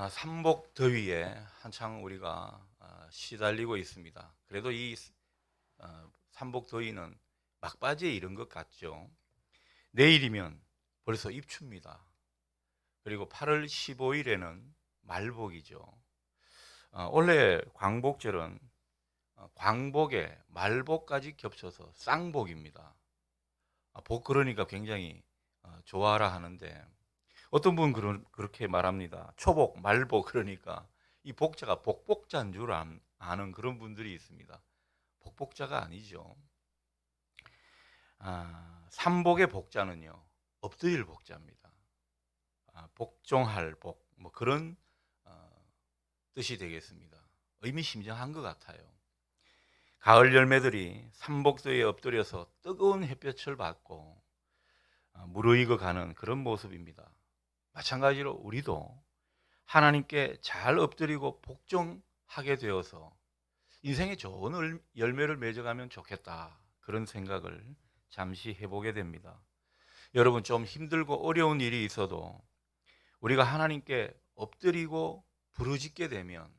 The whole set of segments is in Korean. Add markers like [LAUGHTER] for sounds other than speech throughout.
아, 삼복 더위에 한창 우리가 아, 시달리고 있습니다. 그래도 이 아, 삼복 더위는 막바지에 이른 것 같죠. 내일이면 벌써 입추입니다. 그리고 8월 15일에는 말복이죠. 아, 원래 광복절은 어, 광복에 말복까지 겹쳐서 쌍복입니다. 아, 복 그러니까 굉장히 어, 좋아라 하는데 어떤 분은 그런, 그렇게 말합니다. 초복, 말복 그러니까 이 복자가 복복자인 줄 안- 아는 그런 분들이 있습니다. 복복자가 아니죠. 아, 삼복의 복자는요 엎드릴 복자입니다. 아, 복종할 복, 뭐 그런 어, 뜻이 되겠습니다. 의미심장한 것 같아요. 가을 열매들이 삼복도에 엎드려서 뜨거운 햇볕을 받고 아, 무르익어 가는 그런 모습입니다. 마찬가지로 우리도 하나님께 잘 엎드리고 복종하게 되어서 인생의 좋은 을- 열매를 맺어가면 좋겠다. 그런 생각을 잠시 해보게 됩니다. 여러분 좀 힘들고 어려운 일이 있어도 우리가 하나님께 엎드리고 부르짖게 되면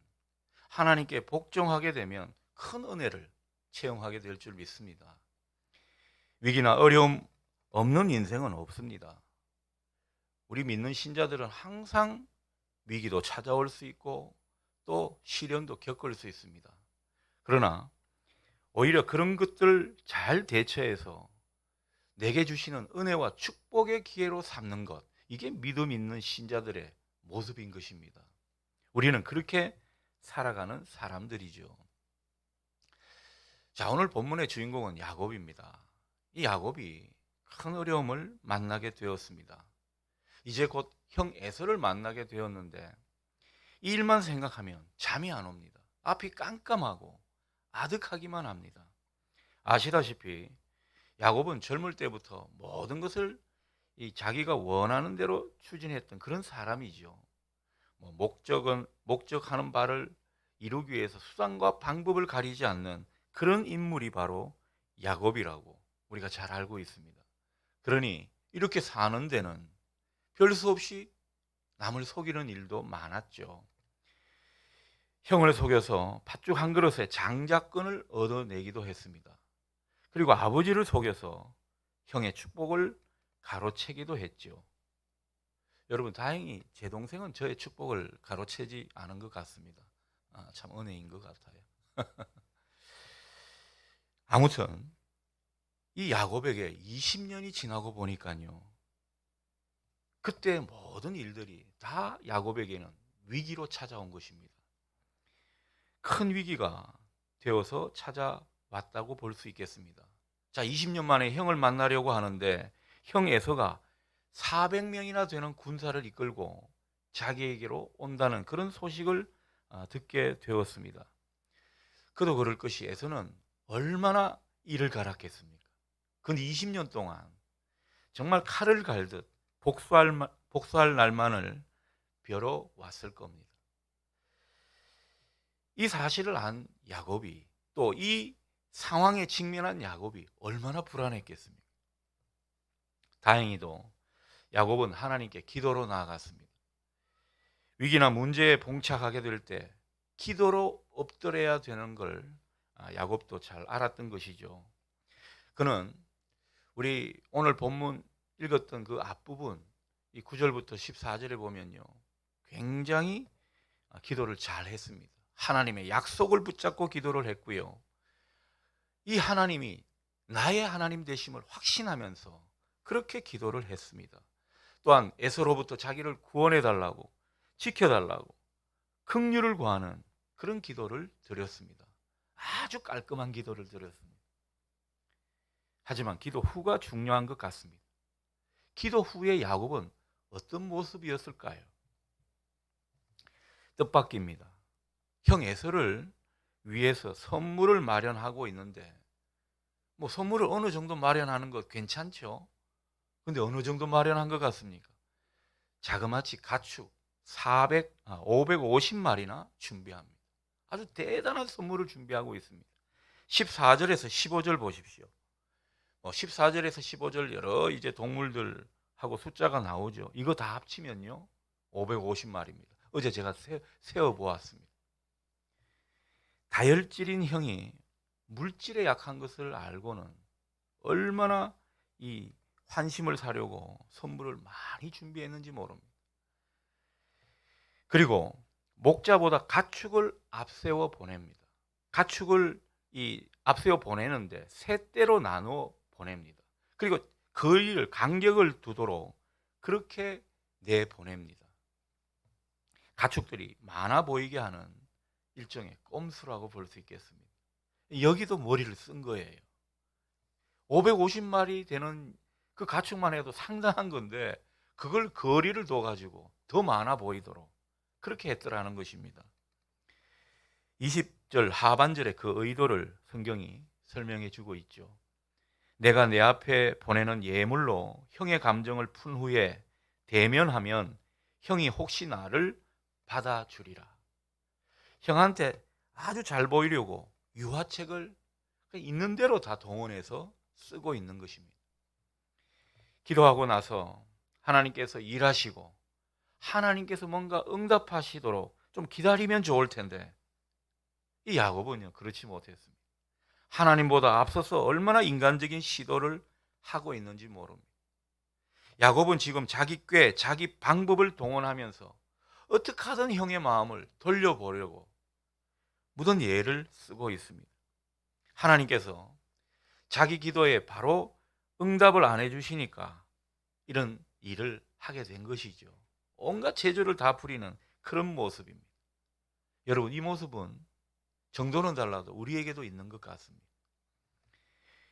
하나님께 복종하게 되면 큰 은혜를 체험하게 될 줄 믿습니다. 위기나 어려움 없는 인생은 없습니다. 우리 믿는 신자들은 항상 위기도 찾아올 수 있고 또 시련도 겪을 수 있습니다. 그러나 오히려 그런 것들 잘 대처해서 내게 주시는 은혜와 축복의 기회로 삼는 것 이게 믿음 있는 신자들의 모습인 것입니다. 우리는 그렇게 살아가는 사람들이죠. 자, 오늘 본문의 주인공은 야곱입니다. 이 야곱이 큰 어려움을 만나게 되었습니다. 이제 곧 형 에서를 만나게 되었는데 이 일만 생각하면 잠이 안 옵니다. 앞이 깜깜하고 아득하기만 합니다. 아시다시피 야곱은 젊을 때부터 모든 것을 이 자기가 원하는 대로 추진했던 그런 사람이죠. 뭐 목적은 목적하는 바를 이루기 위해서 수단과 방법을 가리지 않는 그런 인물이 바로 야곱이라고 우리가 잘 알고 있습니다. 그러니 이렇게 사는 데는 별수 없이 남을 속이는 일도 많았죠. 형을 속여서 팥죽 한 그릇에 장자권을 얻어내기도 했습니다. 그리고 아버지를 속여서 형의 축복을 가로채기도 했죠. 여러분 다행히 제 동생은 저의 축복을 가로채지 않은 것 같습니다. 아, 참 은혜인 것 같아요. [LAUGHS] 아무튼 이 야곱에게 20년이 지나고 보니까요. 그때 모든 일들이 다 야곱에게는 위기로 찾아온 것입니다. 큰 위기가 되어서 찾아왔다고 볼 수 있겠습니다. 자, 20년 만에 형을 만나려고 하는데 형 에서가 400명이나 되는 군사를 이끌고 자기에게로 온다는 그런 소식을 아, 듣게 되었습니다. 그도 그럴 것이 에서는 얼마나 일을 갈았겠습니까? 근데 20년 동안 정말 칼을 갈듯 복수할, 마- 복수할 날만을 벼러 왔을 겁니다. 이 사실을 안 야곱이 또 이 상황에 직면한 야곱이 얼마나 불안했겠습니까? 다행히도 야곱은 하나님께 기도로 나아갔습니다. 위기나 문제에 봉착하게 될 때 기도로 엎드려야 되는 걸 아, 야곱도 잘 알았던 것이죠. 그는 우리 오늘 본문 읽었던 그 앞부분 이 9절부터 14절에 보면요. 굉장히 아, 기도를 잘 했습니다. 하나님의 약속을 붙잡고 기도를 했고요. 이 하나님이 나의 하나님 되심을 확신하면서 그렇게 기도를 했습니다. 또한 에서로부터 자기를 구원해 달라고 지켜 달라고 긍휼을 구하는 그런 기도를 드렸습니다. 아주 깔끔한 기도를 드렸습니다. 하지만 기도 후가 중요한 것 같습니다. 기도 후에 야곱은 어떤 모습이었을까요? 뜻밖입니다. 형 에서를 위해서 선물을 마련하고 있는데 뭐 선물을 어느 정도 마련하는 것 괜찮죠? 근데 어느 정도 마련한 것 같습니까? 자그마치 가축 400, 아, 550마리나 준비합니다. 아주 대단한 선물을 준비하고 있습니다. 14절에서 15절 보십시오. 뭐 14절에서 15절 여러 이제 동물들하고 숫자가 나오죠. 이거 다 합치면요. 550마리입니다. 어제 제가 세, 세어 보았습니다. 다혈질인 형이 물질에 약한 것을 알고는 얼마나 이 환심을 사려고 선물을 많이 준비했는지 모릅니다. 그리고 목자보다 가축을 앞세워 보냅니다. 가축을 이 앞세워 보내는데 세 대로 나누어 보냅니다. 그리고 거리를 간격을 두도록 그렇게 내 보냅니다. 가축들이 많아 보이게 하는 일종의 꼼수라고 볼 수 있겠습니다. 여기도 머리를 쓴 거예요. 550마리 되는 그 가축만 해도 상당한 건데 그걸 거리를 둬 가지고 더 많아 보이도록 그렇게 했더라는 것입니다. 20절 하반절에 그 의도를 성경이 설명해 주고 있죠. 내가 내 앞에 보내는 예물로 형의 감정을 푼 후에 대면하면 형이 혹시 나를 받아주리라. 형한테 아주 잘 보이려고 유화책을 있는 대로 다 동원해서 쓰고 있는 것입니다. 기도하고 나서 하나님께서 일하시고 하나님께서 뭔가 응답하시도록 좀 기다리면 좋을 텐데 이 야곱은요 그렇지 못했습니다. 하나님보다 앞서서 얼마나 인간적인 시도를 하고 있는지 모릅니다. 야곱은 지금 자기 꾀, 자기 방법을 동원하면서 어떻게 하든 형의 마음을 돌려보려고 무던 예를 쓰고 있습니다. 하나님께서 자기 기도에 바로 응답을 안 해주시니까 이런 일을 하게 된 것이죠. 온갖 재주를 다 부리는 그런 모습입니다. 여러분, 이 모습은 정도는 달라도 우리에게도 있는 것 같습니다.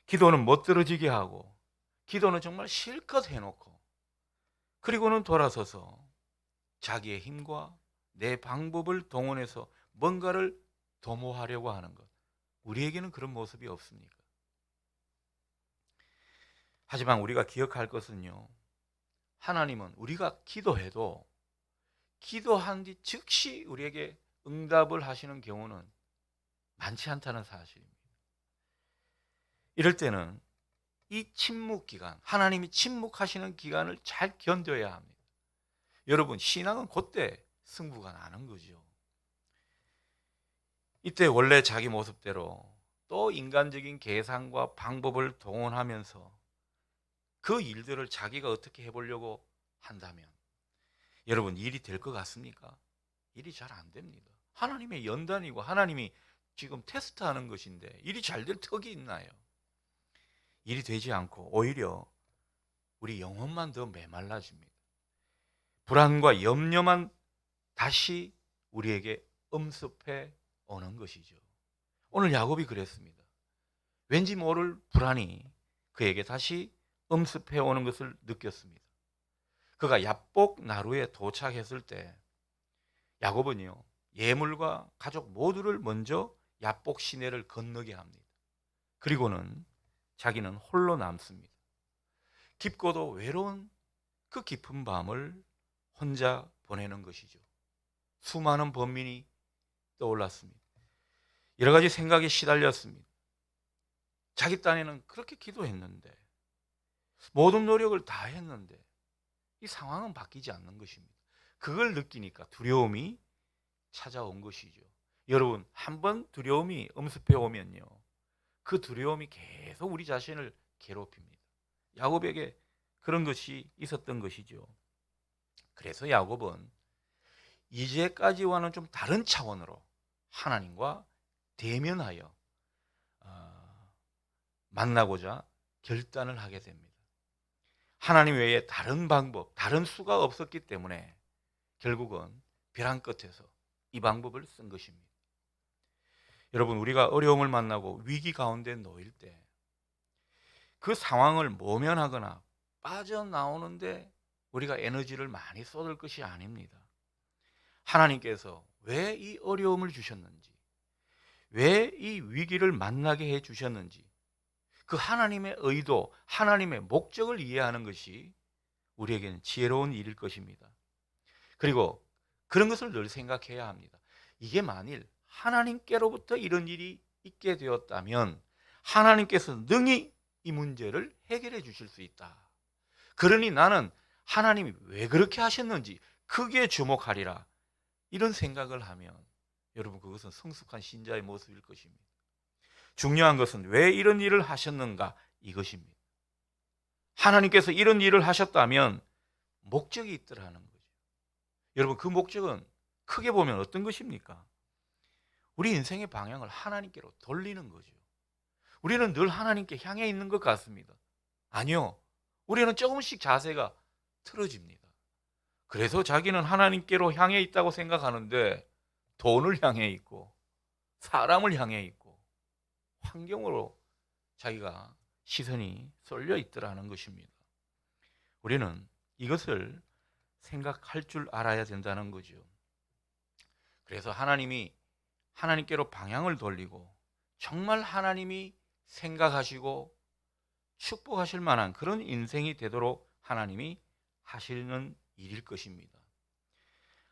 기도는 멋들어지게 하고, 기도는 정말 실컷 해놓고, 그리고는 돌아서서 자기의 힘과 내 방법을 동원해서 뭔가를 도모하려고 하는 것. 우리에게는 그런 모습이 없습니까? 하지만 우리가 기억할 것은요. 하나님은 우리가 기도해도 기도한 뒤 즉시 우리에게 응답을 하시는 경우는 많지 않다는 사실입니다. 이럴 때는 이 침묵 기간, 하나님이 침묵하시는 기간을 잘 견뎌야 합니다. 여러분, 신앙은 그때 승부가 나는 거죠. 이때 원래 자기 모습대로 또 인간적인 계산과 방법을 동원하면서 그 일들을 자기가 어떻게 해보려고 한다면 여러분 일이 될 것 같습니까? 일이 잘 안 됩니다. 하나님의 연단이고 하나님이 지금 테스트하는 것인데 일이 잘 될 턱이 있나요? 일이 되지 않고 오히려 우리 영혼만 더 메말라집니다. 불안과 염려만 다시 우리에게 엄습해 오는 것이죠. 오늘 야곱이 그랬습니다. 왠지 모를 불안이 그에게 다시 엄습해 오는 것을 느꼈습니다. 그가 야복 나루에 도착했을 때 야곱은요 예물과 가족 모두를 먼저 야복 시내를 건너게 합니다. 그리고는 자기는 홀로 남습니다. 깊고도 외로운 그 깊은 밤을 혼자 보내는 것이죠. 수많은 범민이 떠올랐습니다. 여러 가지 생각에 시달렸습니다. 자기 딴에는 그렇게 기도했는데 모든 노력을 다 했는데 이 상황은 바뀌지 않는 것입니다. 그걸 느끼니까 두려움이 찾아온 것이죠. 여러분, 한 번 두려움이 엄습해 오면요. 그 두려움이 계속 우리 자신을 괴롭힙니다. 야곱에게 그런 것이 있었던 것이죠. 그래서 야곱은 이제까지와는 좀 다른 차원으로 하나님과 대면하여 어, 만나고자 결단을 하게 됩니다. 하나님 외에 다른 방법, 다른 수가 없었기 때문에 결국은 벼랑 끝에서 이 방법을 쓴 것입니다. 여러분, 우리가 어려움을 만나고 위기 가운데 놓일 때 그 상황을 모면하거나 빠져나오는데 우리가 에너지를 많이 쏟을 것이 아닙니다. 하나님께서 왜 이 어려움을 주셨는지, 왜 이 위기를 만나게 해 주셨는지, 그 하나님의 의도, 하나님의 목적을 이해하는 것이 우리에게는 지혜로운 일일 것입니다. 그리고 그런 것을 늘 생각해야 합니다. 이게 만일 하나님께로부터 이런 일이 있게 되었다면 하나님께서 능히 이 문제를 해결해 주실 수 있다. 그러니 나는 하나님이 왜 그렇게 하셨는지 크게 주목하리라. 이런 생각을 하면 여러분 그것은 성숙한 신자의 모습일 것입니다. 중요한 것은 왜 이런 일을 하셨는가 이것입니다. 하나님께서 이런 일을 하셨다면 목적이 있더라는 거죠. 여러분 그 목적은 크게 보면 어떤 것입니까? 우리 인생의 방향을 하나님께로 돌리는 거죠. 우리는 늘 하나님께 향해 있는 것 같습니다. 아니요. 우리는 조금씩 자세가 틀어집니다. 그래서 자기는 하나님께로 향해 있다고 생각하는데 돈을 향해 있고 사람을 향해 있고 환경으로 자기가 시선이 쏠려 있더라는 것입니다. 우리는 이것을 생각할 줄 알아야 된다는 거죠. 그래서 하나님이 하나님께로 방향을 돌리고 정말 하나님이 생각하시고 축복하실 만한 그런 인생이 되도록 하나님이 하시는 일일 것입니다.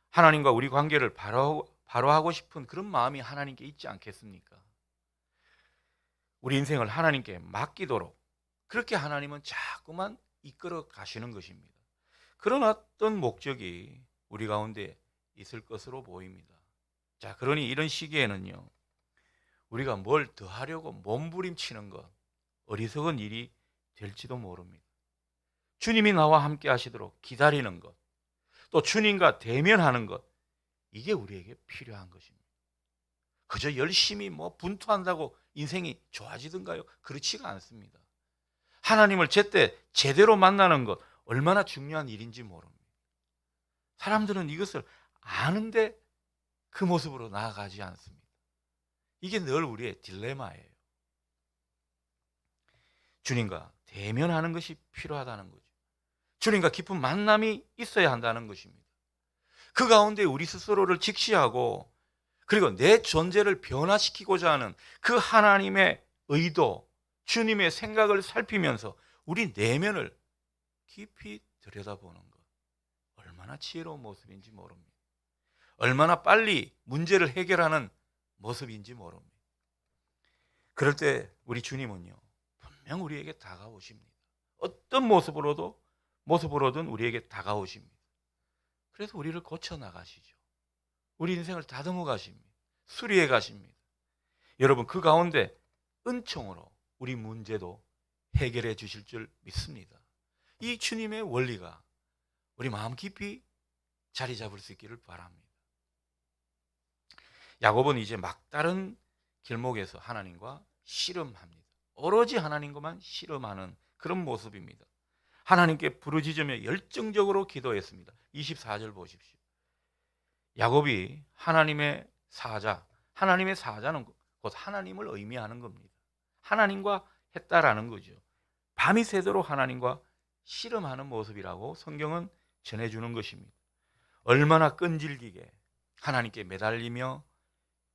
하나님과 우리 관계를 바로, 바로 하고 싶은 그런 마음이 하나님께 있지 않겠습니까? 우리 인생을 하나님께 맡기도록 그렇게 하나님은 자꾸만 이끌어 가시는 것입니다. 그런 어떤 목적이 우리 가운데 있을 것으로 보입니다. 자, 그러니 이런 시기에는요, 우리가 뭘 더 하려고 몸부림치는 것, 어리석은 일이 될지도 모릅니다. 주님이 나와 함께 하시도록 기다리는 것, 또 주님과 대면하는 것, 이게 우리에게 필요한 것입니다. 그저 열심히 뭐 분투한다고 인생이 좋아지던가요? 그렇지가 않습니다. 하나님을 제때 제대로 만나는 것, 얼마나 중요한 일인지 모릅니다. 사람들은 이것을 아는데 그 모습으로 나아가지 않습니다. 이게 늘 우리의 딜레마예요. 주님과 대면하는 것이 필요하다는 거죠. 주님과 깊은 만남이 있어야 한다는 것입니다. 그 가운데 우리 스스로를 직시하고 그리고 내 존재를 변화시키고자 하는 그 하나님의 의도, 주님의 생각을 살피면서 우리 내면을 깊이 들여다보는 것. 얼마나 지혜로운 모습인지 모릅니다. 얼마나 빨리 문제를 해결하는 모습인지 모릅니다. 그럴 때 우리 주님은요, 분명 우리에게 다가오십니다. 어떤 모습으로도, 모습으로든 우리에게 다가오십니다. 그래서 우리를 고쳐 나가시죠. 우리 인생을 다듬어 가십니다. 수리해 가십니다. 여러분, 그 가운데 은총으로 우리 문제도 해결해 주실 줄 믿습니다. 이 주님의 원리가 우리 마음 깊이 자리 잡을 수 있기를 바랍니다. 야곱은 이제 막다른 길목에서 하나님과 씨름합니다. 오로지 하나님과만 씨름하는 그런 모습입니다. 하나님께 부르짖으며 열정적으로 기도했습니다. 24절 보십시오. 야곱이 하나님의 사자, 하나님의 사자는 곧 하나님을 의미하는 겁니다. 하나님과 했다라는 거죠. 밤이 새도록 하나님과 씨름하는 모습이라고 성경은 전해주는 것입니다. 얼마나 끈질기게 하나님께 매달리며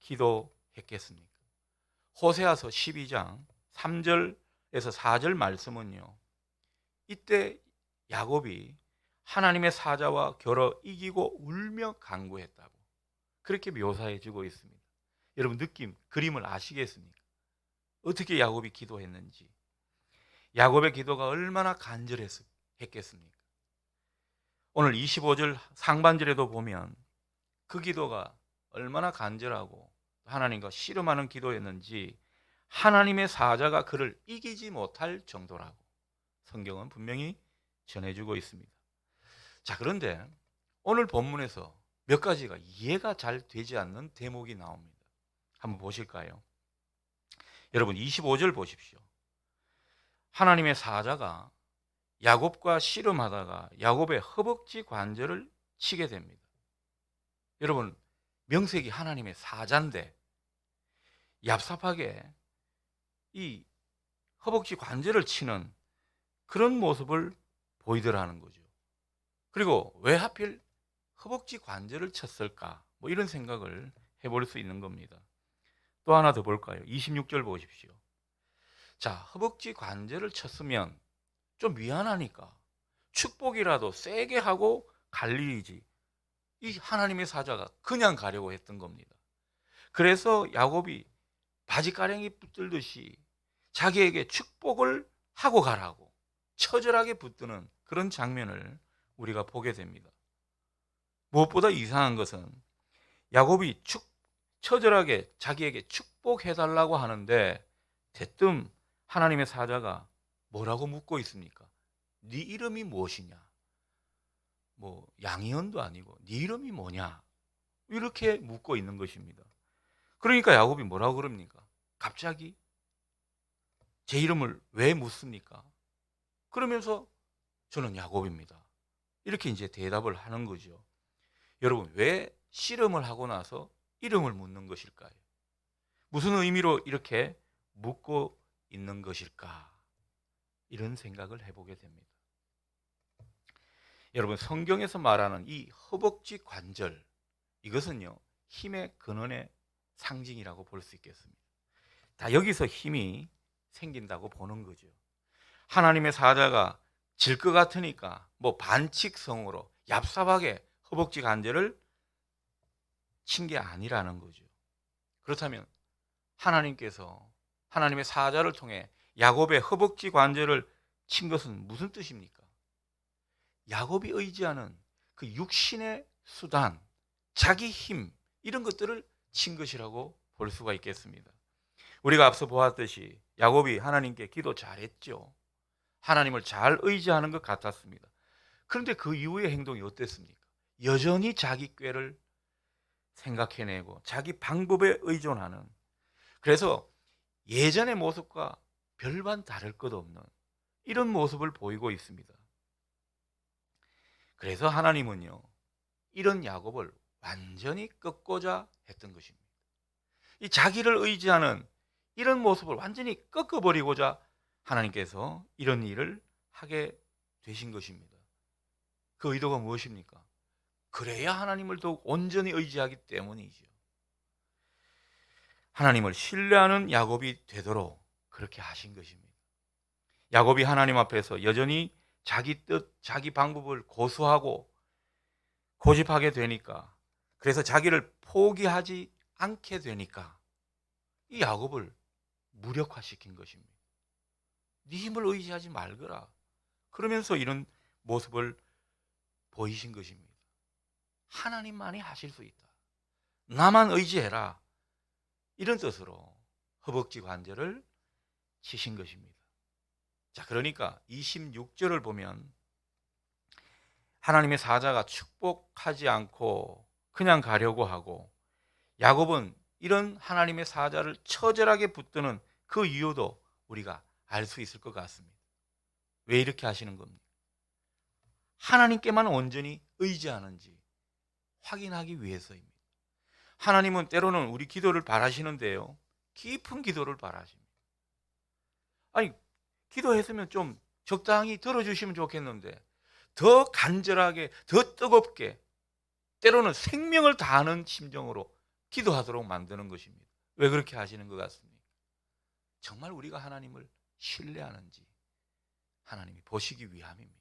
기도했겠습니까? 호세아서 12장 3절에서 4절 말씀은요. 이때 야곱이 하나님의 사자와 겨뤄 이기고 울며 간구했다고 그렇게 묘사해 주고 있습니다. 여러분 느낌, 그림을 아시겠습니까? 어떻게 야곱이 기도했는지. 야곱의 기도가 얼마나 간절했겠습니까? 오늘 25절 상반절에도 보면 그 기도가 얼마나 간절하고 하나님과 씨름하는 기도였는지 하나님의 사자가 그를 이기지 못할 정도라고 성경은 분명히 전해주고 있습니다. 자, 그런데 오늘 본문에서 몇 가지가 이해가 잘 되지 않는 대목이 나옵니다. 한번 보실까요? 여러분 25절 보십시오. 하나님의 사자가 야곱과 씨름하다가 야곱의 허벅지 관절을 치게 됩니다. 여러분 명색이 하나님의 사자인데 얍삽하게 이 허벅지 관절을 치는 그런 모습을 보이더라는 거죠. 그리고 왜 하필 허벅지 관절을 쳤을까? 뭐 이런 생각을 해볼 수 있는 겁니다. 또 하나 더 볼까요? 26절 보십시오. 자, 허벅지 관절을 쳤으면 좀 미안하니까 축복이라도 세게 하고 갈리지. 이 하나님의 사자가 그냥 가려고 했던 겁니다. 그래서 야곱이 바지가랭이 붙들듯이 자기에게 축복을 하고 가라고 처절하게 붙드는 그런 장면을 우리가 보게 됩니다. 무엇보다 이상한 것은 야곱이 축 처절하게 자기에게 축복해 달라고 하는데 대뜸 하나님의 사자가 뭐라고 묻고 있습니까? 네 이름이 무엇이냐? 뭐 양이언도 아니고 네 이름이 뭐냐? 이렇게 묻고 있는 것입니다. 그러니까 야곱이 뭐라고 그럽니까? 갑자기 제 이름을 왜 묻습니까? 그러면서 저는 야곱입니다. 이렇게 이제 대답을 하는 거죠. 여러분, 왜 씨름을 하고 나서 이름을 묻는 것일까요? 무슨 의미로 이렇게 묻고 있는 것일까? 이런 생각을 해보게 됩니다. 여러분, 성경에서 말하는 이 허벅지 관절, 이것은요, 힘의 근원의 상징이라고 볼 수 있겠습니다. 다 여기서 힘이 생긴다고 보는 거죠. 하나님의 사자가 질 것 같으니까 뭐 반칙성으로 얍삽하게 허벅지 관절을 친 게 아니라는 거죠. 그렇다면 하나님께서 하나님의 사자를 통해 야곱의 허벅지 관절을 친 것은 무슨 뜻입니까? 야곱이 의지하는 그 육신의 수단, 자기 힘 이런 것들을 친 것이라고 볼 수가 있겠습니다. 우리가 앞서 보았듯이 야곱이 하나님께 기도 잘했죠. 하나님을 잘 의지하는 것 같았습니다. 그런데 그 이후의 행동이 어땠습니까? 여전히 자기 꾀를 생각해내고 자기 방법에 의존하는 그래서 예전의 모습과 별반 다를 것 없는 이런 모습을 보이고 있습니다. 그래서 하나님은요, 이런 야곱을 완전히 꺾고자 했던 것입니다. 이 자기를 의지하는 이런 모습을 완전히 꺾어버리고자 하나님께서 이런 일을 하게 되신 것입니다. 그 의도가 무엇입니까? 그래야 하나님을 더욱 온전히 의지하기 때문이죠. 하나님을 신뢰하는 야곱이 되도록 그렇게 하신 것입니다. 야곱이 하나님 앞에서 여전히 자기 뜻, 자기 방법을 고수하고 고집하게 되니까 그래서 자기를 포기하지 않게 되니까 이 야곱을 무력화시킨 것입니다. 네 힘을 의지하지 말거라. 그러면서 이런 모습을 보이신 것입니다. 하나님만이 하실 수 있다. 나만 의지해라. 이런 뜻으로 허벅지 관절을 치신 것입니다. 자, 그러니까 26절을 보면 하나님의 사자가 축복하지 않고 그냥 가려고 하고 야곱은 이런 하나님의 사자를 처절하게 붙드는 그 이유도 우리가 알 수 있을 것 같습니다. 왜 이렇게 하시는 겁니까? 하나님께만 온전히 의지하는지 확인하기 위해서입니다. 하나님은 때로는 우리 기도를 바라시는데요. 깊은 기도를 바라십니다. 아니, 기도했으면 좀 적당히 들어주시면 좋겠는데 더 간절하게, 더 뜨겁게 때로는 생명을 다하는 심정으로 기도하도록 만드는 것입니다. 왜 그렇게 하시는 것 같습니까? 정말 우리가 하나님을 신뢰하는지 하나님이 보시기 위함입니다.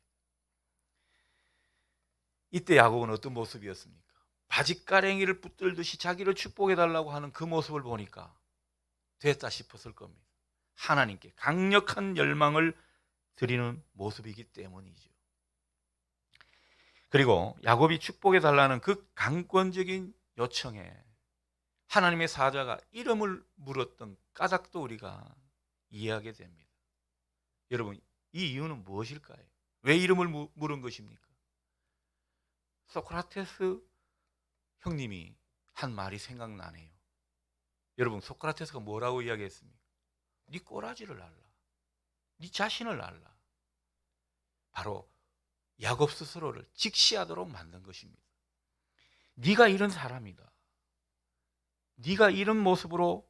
이때 야곱은 어떤 모습이었습니까? 바짓가랭이를 붙들듯이 자기를 축복해 달라고 하는 그 모습을 보니까 됐다 싶었을 겁니다. 하나님께 강력한 열망을 드리는 모습이기 때문이죠. 그리고 야곱이 축복해 달라는 그 강권적인 요청에 하나님의 사자가 이름을 물었던 까닭도 우리가 이해하게 됩니다. 여러분, 이 이유는 무엇일까요? 왜 이름을 무- 물은 것입니까? 소크라테스 형님이 한 말이 생각나네요. 여러분, 소크라테스가 뭐라고 이야기했습니까? 네 꼬라지를 알라. 네 자신을 알라. 바로 야곱 스스로를 직시하도록 만든 것입니다. 네가 이런 사람이다. 네가 이런 모습으로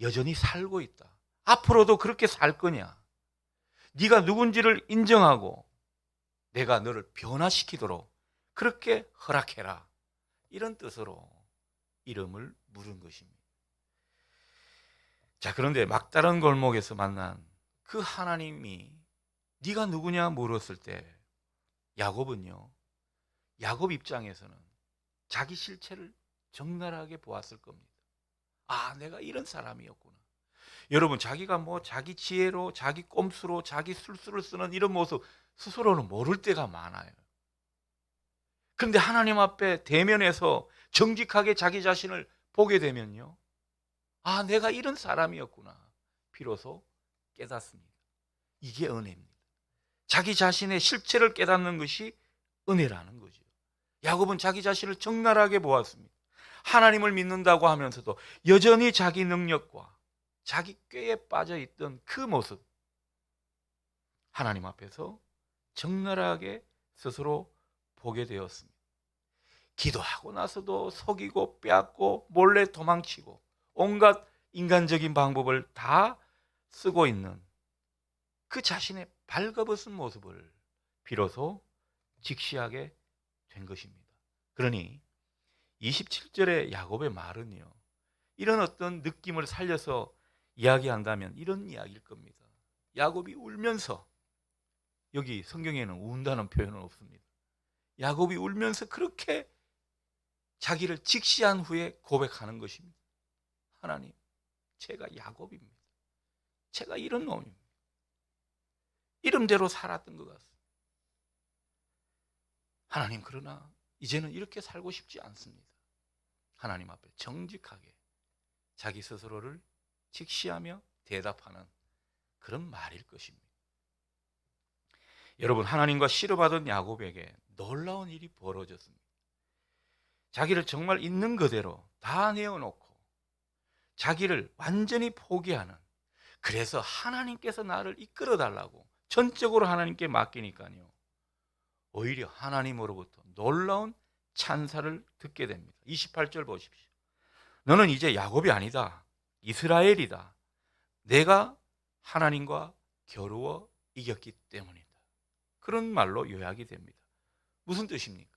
여전히 살고 있다. 앞으로도 그렇게 살 거냐? 네가 누군지를 인정하고 내가 너를 변화시키도록 그렇게 허락해라. 이런 뜻으로 이름을 물은 것입니다. 자, 그런데 막다른 골목에서 만난 그 하나님이 네가 누구냐 물었을 때 야곱은요. 야곱 입장에서는 자기 실체를 적나라하게 보았을 겁니다. 아, 내가 이런 사람이었구나. 여러분, 자기가 뭐 자기 지혜로, 자기 꼼수로, 자기 술수를 쓰는 이런 모습 스스로는 모를 때가 많아요. 그런데 하나님 앞에 대면해서 정직하게 자기 자신을 보게 되면요. 아, 내가 이런 사람이었구나. 비로소 깨닫습니다. 이게 은혜입니다. 자기 자신의 실체를 깨닫는 것이 은혜라는 거죠. 야곱은 자기 자신을 적나라하게 보았습니다. 하나님을 믿는다고 하면서도 여전히 자기 능력과 자기 꾀에 빠져 있던 그 모습. 하나님 앞에서 적나라하게 스스로 보게 되었습니다. 기도하고 나서도 속이고 빼앗고 몰래 도망치고 온갖 인간적인 방법을 다 쓰고 있는 그 자신의 발가벗은 모습을 비로소 직시하게 된 것입니다. 그러니 27절의 야곱의 말은요. 이런 어떤 느낌을 살려서 이야기한다면 이런 이야기일 겁니다. 야곱이 울면서 여기 성경에는 운다는 표현은 없습니다. 야곱이 울면서 그렇게 자기를 직시한 후에 고백하는 것입니다. 하나님, 제가 야곱입니다. 제가 이런 놈입니다. 이름대로 살았던 것 같습니다. 하나님, 그러나 이제는 이렇게 살고 싶지 않습니다. 하나님 앞에 정직하게 자기 스스로를 직시하며 대답하는 그런 말일 것입니다. 여러분, 하나님과 씨름하던 야곱에게 놀라운 일이 벌어졌습니다. 자기를 정말 있는 그대로 다 내어놓고 자기를 완전히 포기하는 그래서 하나님께서 나를 이끌어 달라고 전적으로 하나님께 맡기니까요. 오히려 하나님으로부터 놀라운 찬사를 듣게 됩니다. 28절 보십시오. 너는 이제 야곱이 아니다. 이스라엘이다. 내가 하나님과 겨루어 이겼기 때문이다. 그런 말로 요약이 됩니다. 무슨 뜻입니까?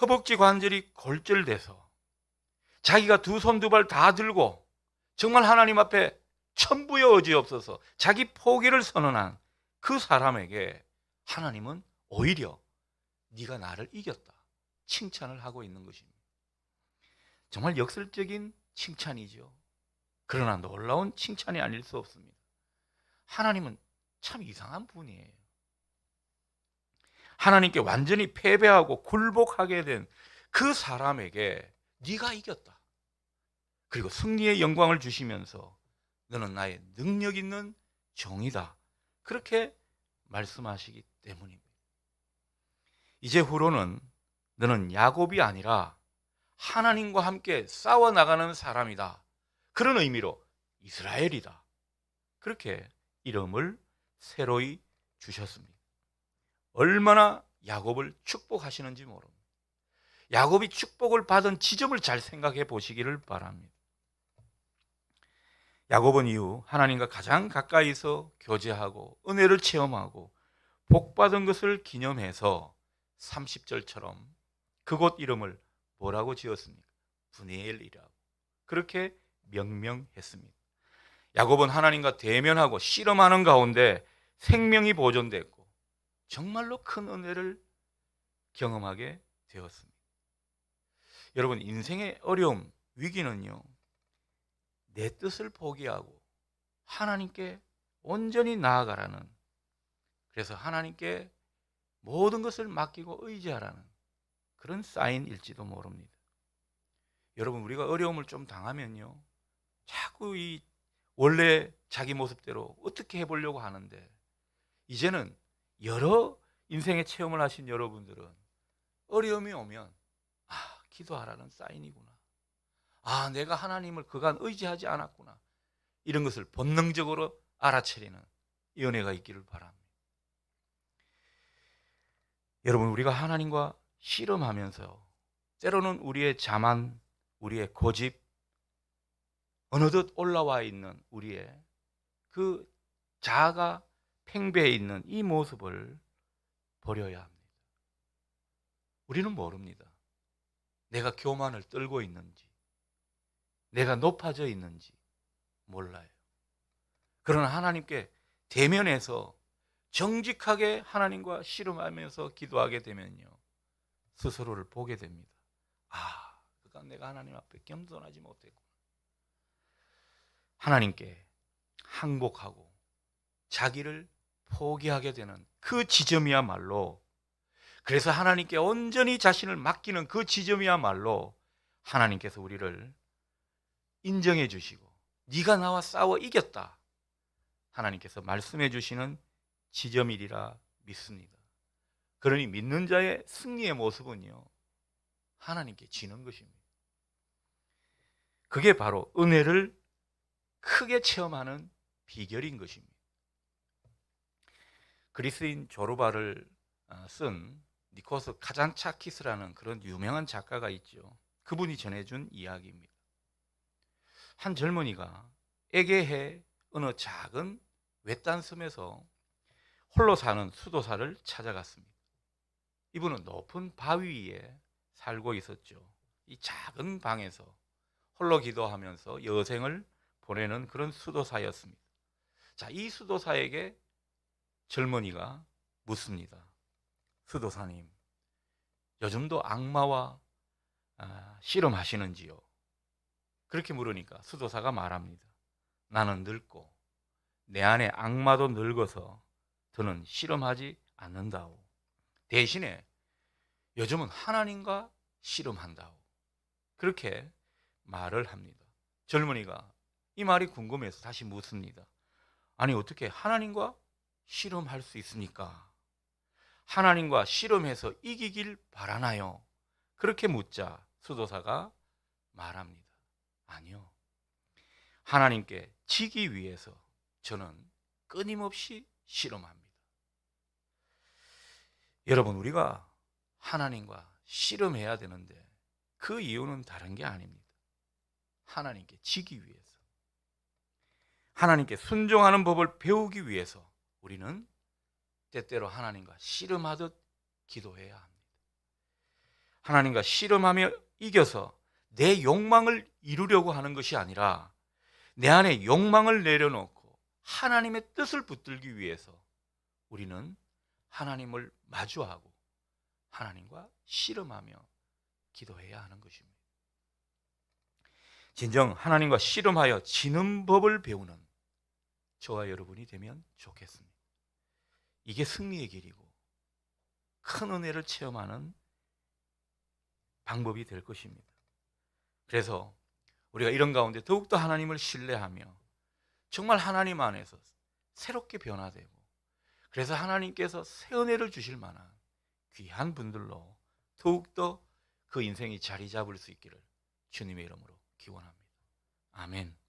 허벅지 관절이 골절돼서 자기가 두 손 두 발 다 들고 정말 하나님 앞에 천부의 의지 없어서 자기 포기를 선언한 그 사람에게 하나님은 오히려 네가 나를 이겼다 칭찬을 하고 있는 것입니다. 정말 역설적인 칭찬이죠. 그러나 놀라운 칭찬이 아닐 수 없습니다. 하나님은 참 이상한 분이에요. 하나님께 완전히 패배하고 굴복하게 된 그 사람에게 네가 이겼다. 그리고 승리의 영광을 주시면서 너는 나의 능력 있는 종이다. 그렇게 말씀하시기 때문입니다. 이제 후로는 너는 야곱이 아니라 하나님과 함께 싸워 나가는 사람이다. 그런 의미로 이스라엘이다. 그렇게 이름을 새로이 주셨습니다. 얼마나 야곱을 축복하시는지 모릅니다. 야곱이 축복을 받은 지점을 잘 생각해 보시기를 바랍니다. 야곱은 이후 하나님과 가장 가까이서 교제하고 은혜를 체험하고 복 받은 것을 기념해서 30절처럼 그곳 이름을 뭐라고 지었습니까? 분해엘이라고 그렇게 명명했습니다. 야곱은 하나님과 대면하고 씨름하는 가운데 생명이 보존됐고 정말로 큰 은혜를 경험하게 되었습니다. 여러분 인생의 어려움, 위기는요. 내 뜻을 포기하고 하나님께 온전히 나아가라는 그래서 하나님께 모든 것을 맡기고 의지하라는 그런 사인일지도 모릅니다. 여러분 우리가 어려움을 좀 당하면요. 자꾸 이 원래 자기 모습대로 어떻게 해보려고 하는데 이제는 여러 인생의 체험을 하신 여러분들은 어려움이 오면 아 기도하라는 사인이구나. 아 내가 하나님을 그간 의지하지 않았구나. 이런 것을 본능적으로 알아차리는 이 은혜가 있기를 바랍니다. 여러분 우리가 하나님과 씨름하면서 때로는 우리의 자만, 우리의 고집, 어느덧 올라와 있는 우리의 그 자아가 팽배해 있는 이 모습을 버려야 합니다. 우리는 모릅니다. 내가 교만을 떨고 있는지, 내가 높아져 있는지 몰라요. 그러나 하나님께 대면해서 정직하게 하나님과 씨름하면서 기도하게 되면요. 스스로를 보게 됩니다. 아, 그간 내가 하나님 앞에 겸손하지 못했구나. 하나님께 항복하고 자기를 포기하게 되는 그 지점이야말로 그래서 하나님께 온전히 자신을 맡기는 그 지점이야말로 하나님께서 우리를 인정해 주시고 네가 나와 싸워 이겼다. 하나님께서 말씀해 주시는 지점이리라 믿습니다. 그러니 믿는 자의 승리의 모습은요. 하나님께 지는 것입니다. 그게 바로 은혜를 크게 체험하는 비결인 것입니다. 그리스인 조르바를 어, 쓴 니코스 카잔차키스라는 그런 유명한 작가가 있죠. 그분이 전해준 이야기입니다. 한 젊은이가 에게해 어느 작은 외딴 섬에서 홀로 사는 수도사를 찾아갔습니다. 이분은 높은 바위 위에 살고 있었죠. 이 작은 방에서 홀로 기도하면서 여생을 보내는 그런 수도사였습니다. 자, 이 수도사에게 젊은이가 묻습니다. 수도사님, 요즘도 악마와 아, 씨름하시는지요? 그렇게 물으니까 수도사가 말합니다. 나는 늙고 내 안에 악마도 늙어서 더는 씨름하지 않는다오. 대신에 요즘은 하나님과 씨름한다오. 그렇게 말을 합니다. 젊은이가 이 말이 궁금해서 다시 묻습니다. 아니 어떻게 하나님과 씨름할 수 있습니까? 하나님과 씨름해서 이기길 바라나요? 그렇게 묻자 수도사가 말합니다. 아니요. 하나님께 지기 위해서 저는 끊임없이 씨름합니다. 여러분, 우리가 하나님과 씨름해야 되는데 그 이유는 다른 게 아닙니다. 하나님께 지기 위해서. 하나님께 순종하는 법을 배우기 위해서 우리는 때때로 하나님과 씨름하듯 기도해야 합니다. 하나님과 씨름하며 이겨서 내 욕망을 이루려고 하는 것이 아니라 내 안에 욕망을 내려놓고 하나님의 뜻을 붙들기 위해서 우리는 하나님을 마주하고 하나님과 씨름하며 기도해야 하는 것입니다. 진정 하나님과 씨름하여 지는 법을 배우는 저와 여러분이 되면 좋겠습니다. 이게 승리의 길이고 큰 은혜를 체험하는 방법이 될 것입니다. 그래서 우리가 이런 가운데 더욱더 하나님을 신뢰하며 정말 하나님 안에서 새롭게 변화되고 그래서 하나님께서 새 은혜를 주실 만한 귀한 분들로 더욱더 그 인생이 자리 잡을 수 있기를 주님의 이름으로 기원합니다. 아멘.